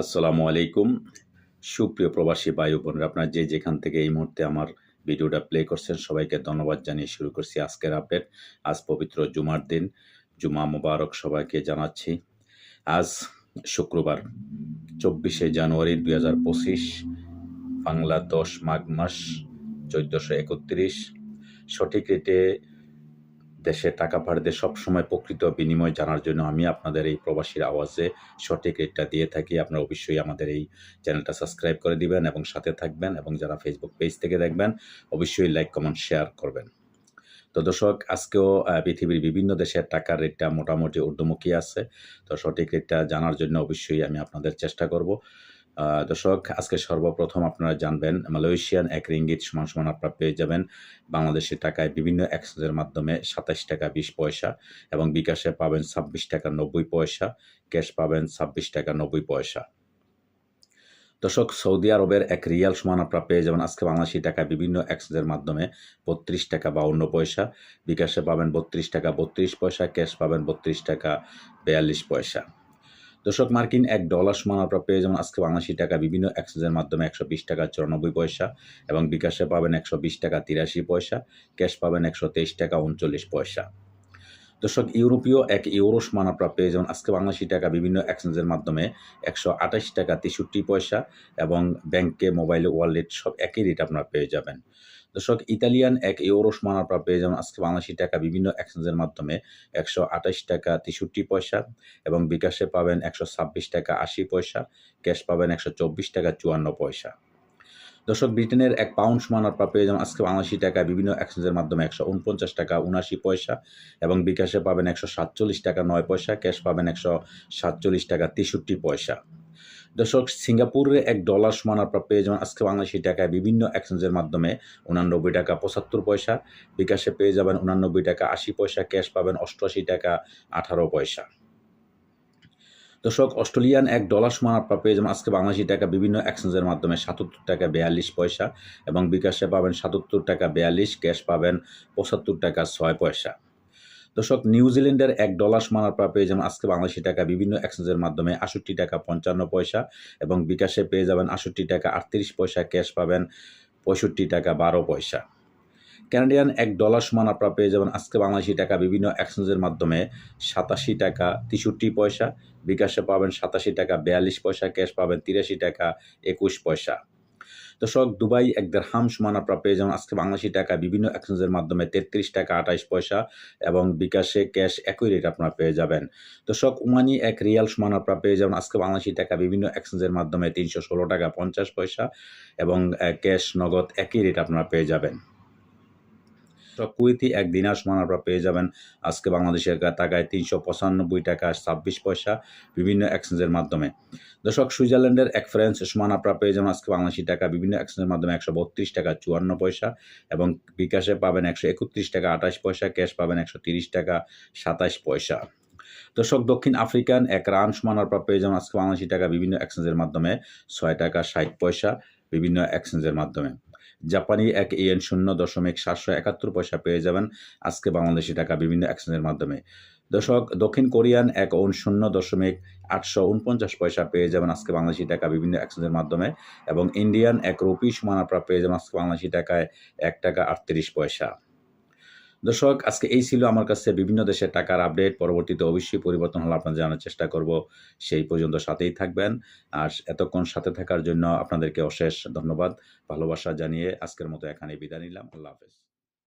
আসসালামু আলাইকুম। সুপ্রিয় প্রবাসী বায়ু বোনেরা, আপনার যে যেখান থেকে এই মুহূর্তে আমার ভিডিওটা প্লে করছেন, সবাইকে ধন্যবাদ জানিয়ে শুরু করছি আজকের আপডেট আজ পবিত্র জুমার দিন, জুমা মোবারক সবাইকে জানাচ্ছি। আজ শুক্রবার, চব্বিশে জানুয়ারি দুই হাজার পঁচিশ, বাংলা দশ মাঘ মাস, চোদ্দোশো একত্রিশ। সঠিক রেটে দেশে টাকা পাঠাতে সবসময় প্রকৃত বিনিময় জানার জন্য আমি আপনাদের এই প্রবাসীর আওয়াজে সঠিক রেটটা দিয়ে থাকি। আপনারা অবশ্যই আমাদের এই চ্যানেলটা সাবস্ক্রাইব করে দিবেন এবং সাথে থাকবেন এবং যারা ফেসবুক পেজ থেকে দেখবেন, অবশ্যই লাইক কমেন্ট শেয়ার করবেন। তো দর্শক, আজকেও পৃথিবীর বিভিন্ন দেশের টাকার রেটটা মোটামুটি ঊর্ধ্বমুখী আছে। তো সঠিক রেটটা জানার জন্য অবশ্যই আমি আপনাদের চেষ্টা করব। দর্শক, আজকে সর্বপ্রথম আপনারা জানবেন, মালয়েশিয়ান এক রিঙ্গিত সমান সমান আপনারা পেয়ে যাবেন বাংলাদেশের টাকায় বিভিন্ন এক্সচেঞ্জের মাধ্যমে সাতাশ টাকা বিশ পয়সা এবং বিকাশে পাবেন ছাব্বিশ টাকা নব্বই পয়সা, ক্যাশ পাবেন ছাব্বিশ টাকা নব্বই পয়সা। দর্শক, সৌদি আরবের এক রিয়াল সমান আপনারা পেয়ে যাবেন আজকে বাংলাদেশি টাকায় বিভিন্ন এক্সচেঞ্জের মাধ্যমে বত্রিশ টাকা বাউন্ন পয়সা, বিকাশে পাবেন বত্রিশ টাকা বত্রিশ পয়সা, ক্যাশ পাবেন বত্রিশ টাকা বেয়াল্লিশ পয়সা। দর্শক, মার্কিন এক ডলার সমান আপনারা পেয়ে যাবেন আজকে বাংলাদেশি টাকা বিভিন্ন এক্সচেঞ্জের মাধ্যমে একশো বিশ টাকা চুরানব্বই পয়সা এবং বিকাশে পাবেন একশো বিশ টাকা তিরাশি পয়সা, ক্যাশ পাবেন একশো তেইশ টাকা উনচল্লিশ পয়সা। দর্শক, ইউরোপীয় এক ইউরো সমান আপনারা পেয়ে যাবেন আজকে বাংলাদেশি টাকা বিভিন্ন এক্সচেঞ্জের মাধ্যমে একশো আঠাশ টাকা তেষট্টি পয়সা এবং ব্যাংকে, মোবাইলে, ওয়ালেট সব একই রেট আপনারা পেয়ে যাবেন। দর্শক, ইতালিয়ান এক ইউরো সমান আপনারা পেয়ে যাবেন আজকে বাংলাদেশি টাকা বিভিন্ন এক্সচেঞ্জের মাধ্যমে একশো আঠাশ টাকা তেষট্টি পয়সা এবং বিকাশে পাবেন একশো ছাব্বিশ টাকা আশি পয়সা, ক্যাশ পাবেন একশো চব্বিশ টাকা চুয়ান্ন পয়সা। দর্শক, ব্রিটেনের এক পাউন্ড সমান আপনারা পেয়ে যাবেন আজকে বাংলাদেশি টাকা বিভিন্ন এক্সচেঞ্জের মাধ্যমে একশো উনপঞ্চাশ টাকা উনাশি পয়সা এবং বিকাশে পাবেন একশো সাতচল্লিশ টাকা নয় পয়সা, ক্যাশ পাবেন একশো সাতচল্লিশ টাকা তেষট্টি পয়সা। দর্শক, সিঙ্গাপুরে এক ডলার সমান আপনারা পেয়ে যাবেন। আজকে বাংলাদেশি টাকায় বিভিন্ন এক্সচেঞ্জের মাধ্যমে উনানব্বই টাকা পঁচাত্তর পয়সা, বিকাশে পেয়ে যাবেন উনানব্বই টাকা আশি পয়সা, ক্যাশ পাবেন অষ্টআশি টাকা আঠারো পয়সা। দর্শক, অস্ট্রেলিয়ান এক ডলার সমান আপনারা পেয়ে যাবেন। আজকে বাংলাদেশি টাকা বিভিন্ন এক্সচেঞ্জের মাধ্যমে সাতাত্তর টাকা বেয়াল্লিশ পয়সা এবং বিকাশে পাবেন সাতাত্তর টাকা বেয়াল্লিশ, ক্যাশ পাবেন পঁচাত্তর টাকা ছয় পয়সা। দর্শক নিউজিল্যান্ডের এক ডলার সমান আপনারা পেয়ে যাবেন আজকে বাংলাদেশি টাকা বিভিন্ন এক্সচেঞ্জের মাধ্যমে আষট্টি টাকা পঞ্চান্ন পয়সা এবং বিকাশে পেয়ে যাবেন আষট্টি টাকা আটত্রিশ পয়সা। ক্যাশ পাবেন পঁয়ষট্টি টাকা বারো পয়সা। ক্যানাডিয়ান এক ডলার সমান আপনারা পেয়ে যাবেন আজকে বাংলাদেশি টাকা বিভিন্ন এক্সচেঞ্জের মাধ্যমে সাতাশি টাকা তেষট্টি পয়সা। বিকাশে পাবেন সাতাশি টাকা বিয়াল্লিশ পয়সা। ক্যাশ পাবেন তিরাশি টাকা একুশ পয়সা। দর্শক, দুবাই এক দেড়হাম সমান আপনারা পেয়ে যাবেন আজকে বাংলাদেশি টাকা, বিভিন্ন এক্সচেঞ্জের মাধ্যমে তেত্রিশ টাকা আঠাইশ পয়সা এবং বিকাশে ক্যাশ একই রেট আপনারা পেয়ে যাবেন। দর্শক উমানি এক রিয়াল সমান আপনারা পেয়ে যাবেন আজকে বাংলাদেশি টাকা, বিভিন্ন এক্সচেঞ্জের মাধ্যমে তিনশো ষোলো টাকা পঞ্চাশ পয়সা এবং ক্যাশ নগদ একই রেট আপনারা পেয়ে যাবেন। কুয়েতি এক দিনার সমান আপনারা পেয়ে যাবেন। আজকে বাংলাদেশের টাকায় তিনশো পঁচানব্বই টাকা ছাব্বিশ পয়সা বিভিন্ন এক্সচেঞ্জের মাধ্যমে। দর্শক, সুইজারল্যান্ডের এক ফ্রেন্স সমান আপনারা পেয়ে যাবেন আজকে বাংলাদেশি টাকা, বিভিন্ন এক্সচেঞ্জের মাধ্যমে একশো বত্রিশ টাকা চুয়ান্ন পয়সা এবং বিকাশে পাবেন একশো একত্রিশ টাকা আঠাশ পয়সা, ক্যাশ পাবেন একশো তিরিশ টাকা সাতাশ পয়সা। দর্শক, দক্ষিণ আফ্রিকান এক রান সমান আপনারা পেয়ে যাবেন আজকে বাংলাদেশি টাকা, বিভিন্ন এক্সচেঞ্জের মাধ্যমে ছয় টাকা ষাট পয়সা, বিভিন্ন এক্সচেঞ্জের মাধ্যমে। জাপানি এক ইয়েন শূন্য দশমিক সাতশো একাত্তর পয়সা পেয়ে যাবেন আজকে বাংলাদেশি টাকা বিভিন্ন অ্যাকশনের মাধ্যমে। দশক দক্ষিণ কোরিয়ান এক ওন শূন্য দশমিক আটশো উনপঞ্চাশ পয়সা পেয়ে যাবেন আজকে বাংলাদেশি টাকা বিভিন্ন এক্সচেঞ্জের মাধ্যমে এবং ইন্ডিয়ান এক রুপি সমান আপনারা পেয়ে যাবেন আজকে বাংলাদেশি টাকায় এক টাকা আটত্রিশ পয়সা। দর্শক, আজকে এই ছিল আমার কাছে বিভিন্ন দেশের টাকার আপডেট পরবর্তীতে অবশ্যই পরিবর্তন হলে আপনাদের জানার চেষ্টা করব। সেই পর্যন্ত সাথেই থাকবেন। আর এতক্ষণ সাথে থাকার জন্য আপনাদেরকে অশেষ ধন্যবাদ, ভালোবাসা জানিয়ে আজকের মতো এখানে বিদায় নিলাম। আল্লাহ হাফেজ।